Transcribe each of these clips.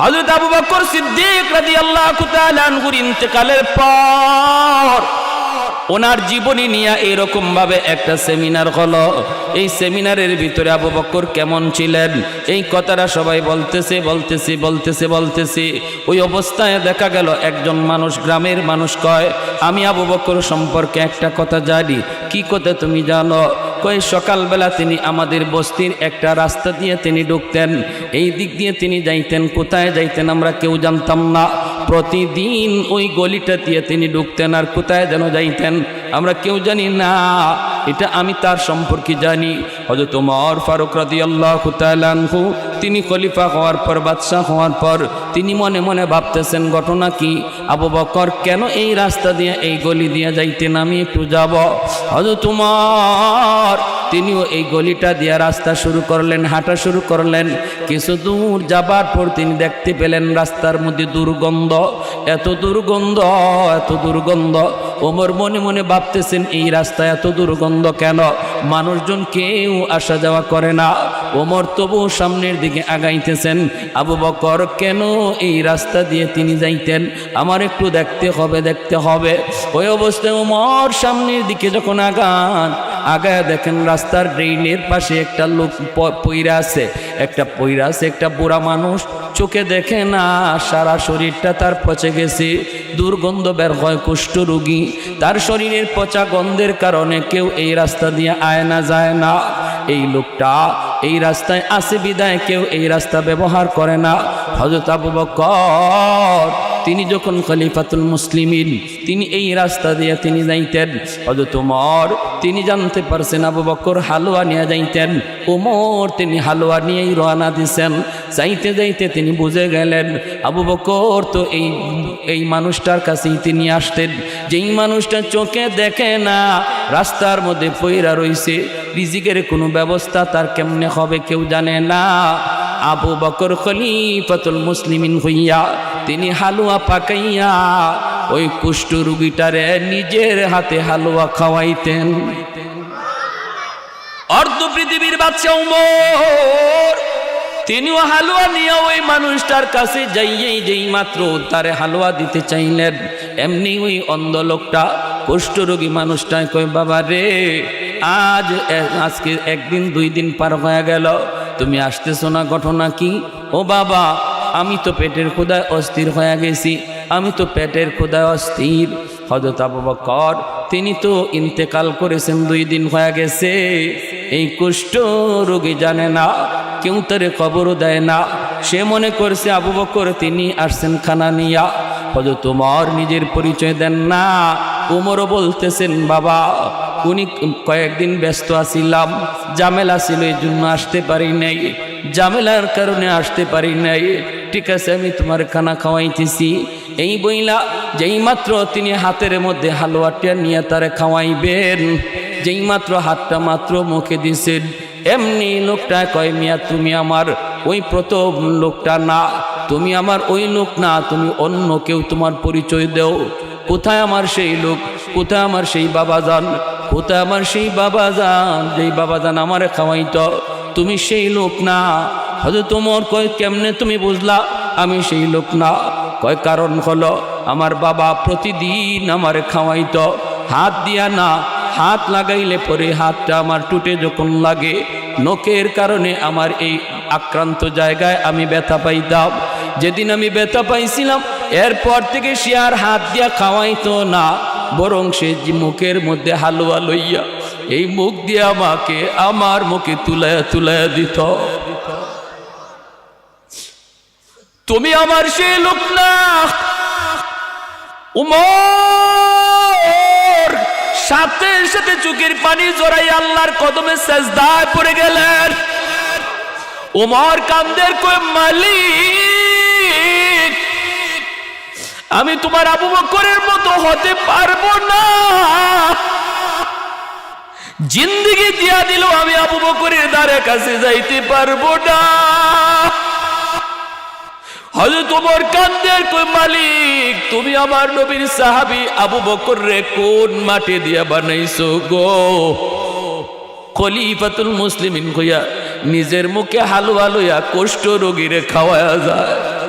হযরত আবু বকর সিদ্দিক রাদিয়াল্লাহু তাআলা আনহুর ইন্তেকালের পর ওনার জীবনী নিয়ে এরকম ভাবে একটা সেমিনার হলো। এই সেমিনারের ভিতরে আবু বকর কেমন ছিলেন? এই কথাটা সবাই বলতেছে বলতেছে বলতেছে বলতেছে। ওই অবস্থায় দেখা গেল একজন মানুষ, গ্রামের মানুষ কয়, আমি আবু বকর সম্পর্কে একটা কথা জানি। কি কথা তুমি জানো? কই সকালবেলা তিনি আমাদের বস্তির একটা রাস্তা দিয়ে তিনি ঢুকতেন। এই দিক দিয়ে তিনি যাইতেন, কোথায় যাইতেন আমরা কেউ জানতাম না। প্রতিদিন ওই গলিটা দিয়ে তিনি ঢুকতেন আর কোথায় যেন যাইতেন, আমরা কেউ জানি না। এটা আমি তার সম্পর্কে জানি। হয়তো তোমার ফারুক রাদি আল্লাহ আনহু, তিনি খলিফা হওয়ার পর, বাদশাহ হওয়ার পর, তিনি মনে মনে ভাবতেছেন, ঘটনা কি? আবু বকর কেন এই রাস্তা দিয়ে, এই গলি দিয়ে যাইতেন আমি একটু যাব? হয়তো তোমার তিনিও এই গলিটা দিয়ে রাস্তা শুরু করলেন, হাঁটা শুরু করলেন। কিছু দূর যাবার পর তিনি দেখতে পেলেন, রাস্তার মধ্যে দুর্গন্ধ। এত দুর্গন্ধ এত দুর্গন্ধ। ওমর মনে মনে ভাবতেছেন, এই রাস্তায় এত দুর্গন্ধ কেন? মানুষজন কেউ আসা যাওয়া করে না। ওমর তবু সামনের দিকে আগাইতেছেন, আবু বকর, কেন এই রাস্তা দিয়ে তিনি যাইতেন? আমার একটু দেখতে হবে দেখতে হবে। ওই অবস্থায় ওমর সামনের দিকে যখন আগান আগায় দেখেন রাস্তার ড্রেনের পাশে একটা লোক পইরা আছে। একটা পইরা আছে, একটা বুড়া মানুষ। চোখে দেখে না, সারা শরীরটা তার পচে গেছে। দুর্গন্ধ বের হয় কুষ্ঠ রোগী। তার শরীরের পচা গন্ধের কারণে কেউ এই রাস্তা দিয়ে আয় না, যায় না। এই লোকটা এই রাস্তায় আসে বিদায় কেউ এই রাস্তা ব্যবহার করে না। হজরত আবু বকর তিনি যখন খলিফাতুল মুসলিমিন, তিনি এই রাস্তা দিয়ে তিনি যাইতেন। হজরত উমর, তিনি জানতে পারছেন আবু বকর হালুয়া নিয়ে যাইতেন। উমর, তিনি হালুয়া নিয়েই রওনা দিছেন। যাইতে যাইতে তিনি বুঝে গেলেন, আবু বকর তো এই এই মানুষটার কাছেই তিনি আসতেন। যেই মানুষটা চোখে দেখে না, রাস্তার মধ্যে পইরা রইছে। রিজিকের কোনো ব্যবস্থা তার কেমনে হবে কেউ জানে না। আবু বকর খলিফাতুল মুসলিমিন হইয়া তিনি হালুয়া পাকাইয়া ওই কুষ্ঠ রুগীটারে নিজের হাতে হালুয়া খাওয়াইতেন। অর্ধ পৃথিবীর বাচ্চা উমর, তিনিও হালুয়া নিয়ে ওই মানুষটার কাছে যাইয়েই যেই মাত্র তারে হালুয়া দিতে চাইলেন। এমনি ওই অন্ধ লোকটা কুষ্ঠরোগী মানুষটাই কই বাবা রে, আজ আজকে একদিন দুই দিন পার হয়ে গেল তুমি আসতেছো না, ঘটনা কি? ও বাবা, আমি তো পেটের ক্ষুদায় অস্থির হয়ে গেছি। আমি তো পেটের ক্ষুদায় অস্থির। হজরত আবু তিনি তো ইন্তেকাল করেছেন দুই দিন হয়ে গেছে। এই কুষ্ঠ রোগী জানে না, কেউ তারে খবরও দেয় না। সে মনে করছে আবু বকর, তিনি আসছেন খানা নিয়া। হয়তো তোমার নিজের পরিচয় দেন না। উমরও বলতেছেন, বাবা উনি কয়েকদিন ব্যস্ত আছিলাম জামেলা ছিল, এই জন্য আসতে পারি নাই। জামেলার কারণে আসতে পারি নাই। ঠিক আছে, আমি তোমার খানা খাওয়াইতেছি। এই বইলা যেই মাত্র তিনি হাতের মধ্যে হালুয়াটা নিয়ে তারে খাওয়াইবেন, যেই মাত্র হাতটা মাত্র মুখে দিছেন, এমনি লোকটা কয়, মিয়া, তুমি আমার ওই প্রথম লোকটা না, তুমি আমার ওই লোক না, তুমি অন্য কেউ তোমার পরিচয় দেও। কোথায় আমার সেই লোক? কোথায় আমার সেই বাবা যান কোথায় আমার সেই বাবা যান যেই বাবা যান আমারে খাওয়াইত, তুমি সেই লোক না। হয়তো তোমার কয়, কেমনে তুমি বুঝলা? আমি সেই লোক না। কয়, কারণ হলো আমার বাবা প্রতিদিন আমার খাওয়াইত। হাত দিয়া না, হাত লাগাইলে পরে হাতটা আমার টুটে যখন লাগে, নখের কারণে আমার এই আক্রান্ত জায়গায় আমি ব্যথা পাইতাম। যেদিন আমি ব্যথা পাইছিলাম, এরপর থেকে সে আর হাত দিয়া খাওয়াইতো না। বরং সে মুখের মধ্যে হালুয়া লইয়া, এই মুখ দিয়ে আমাকে আমার মুখে তুলায়া তুলায়া দিত। তুমি আমার সে লোক না। উমর! সাথে সাথে চোখের পানি জড়াই আল্লাহর কদমে সেজদায় পড়ে গেলেন। উমর কান্দের কই মালিক! আমি তোমার আবু বকরের মতো হতে পারব না। জিন্দিগি দিয়া দিল আমি আবু বকরের দ্বারে কাছে যাইতে পারব না। হয়তো তোমার কান্দের কই মালিক, তুমি আমার নবীর সাহাবি আবু বকর রে কোন মাটি দিয়া বানাইছো গো? খলিফাতুল মুসলিমিন কইয়া নিজের মুখে হালুয়া লইয়া কুষ্ঠ রোগীরে খাওয়ায়া যায়।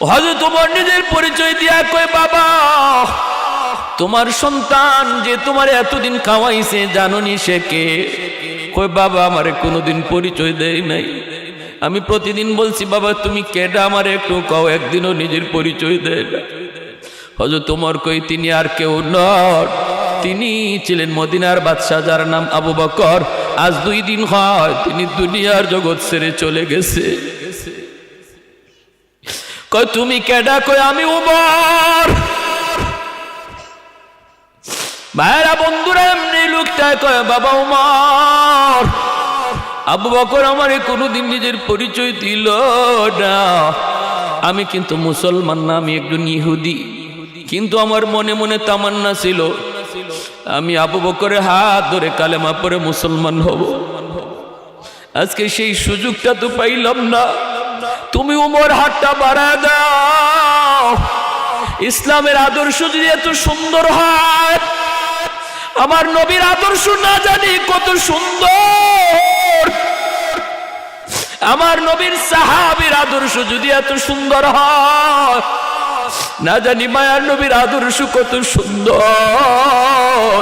হয়তো তোমার নিজের পরিচয় দিয়া কয়, বাবা, তোমার সন্তান যে তোমার এতদিন খাওয়াইছে, জাননি সে কে? কই বাবা, আমারে কোনোদিন পরিচয় দেয় নাই। আমি প্রতিদিন বলছি, বাবা, তুমি কেডা আমার একটু কও, একদিনও নিজের পরিচয় দেয় না। হজরত তোমার কই তিনি আর কেউ নন। তিনি ছিলেন মদিনার বাদশাহ, যার নাম আবু বকর। আজ দুই দিন হয়, তিনি দুনিয়ার জগৎ ছেড়ে চলে গেছে। কয়, তুমি কেডা কয়, আমি উমর। ভাইরা বন্ধুরা, এমনি লোকটা কয়, বাবা উমর। আবু বকর আমারে কোনোদিন নিজের পরিচয় দিল না। আমি কিন্তু মুসলমান না, আমি একজন ইহুদি। কিন্তু আমার মনে মনে তামান্না ছিল, আমি আবু বকরের হাত ধরে কালেমা পরে মুসলমান হব। আজকে সেই সুযোগটা তো পাইলাম না। তুমি উমর হাতটা বাড়া দাও। ইসলামের আদর্শ যদি এত সুন্দর হয়, আমার নবীর আদর্শ না জানি কত সুন্দর। আমার নবীর সাহাবীর আদর্শ যদি এত সুন্দর হয়, না জানি মায়ার নবীর আদর্শ কত সুন্দর।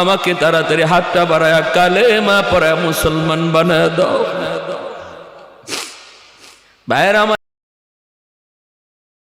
আমাকে তাড়াতাড়ি হাতটা বাড়ায় কালে মা পড়ায় মুসলমান বানায় দাও। ভাইয়ের আমার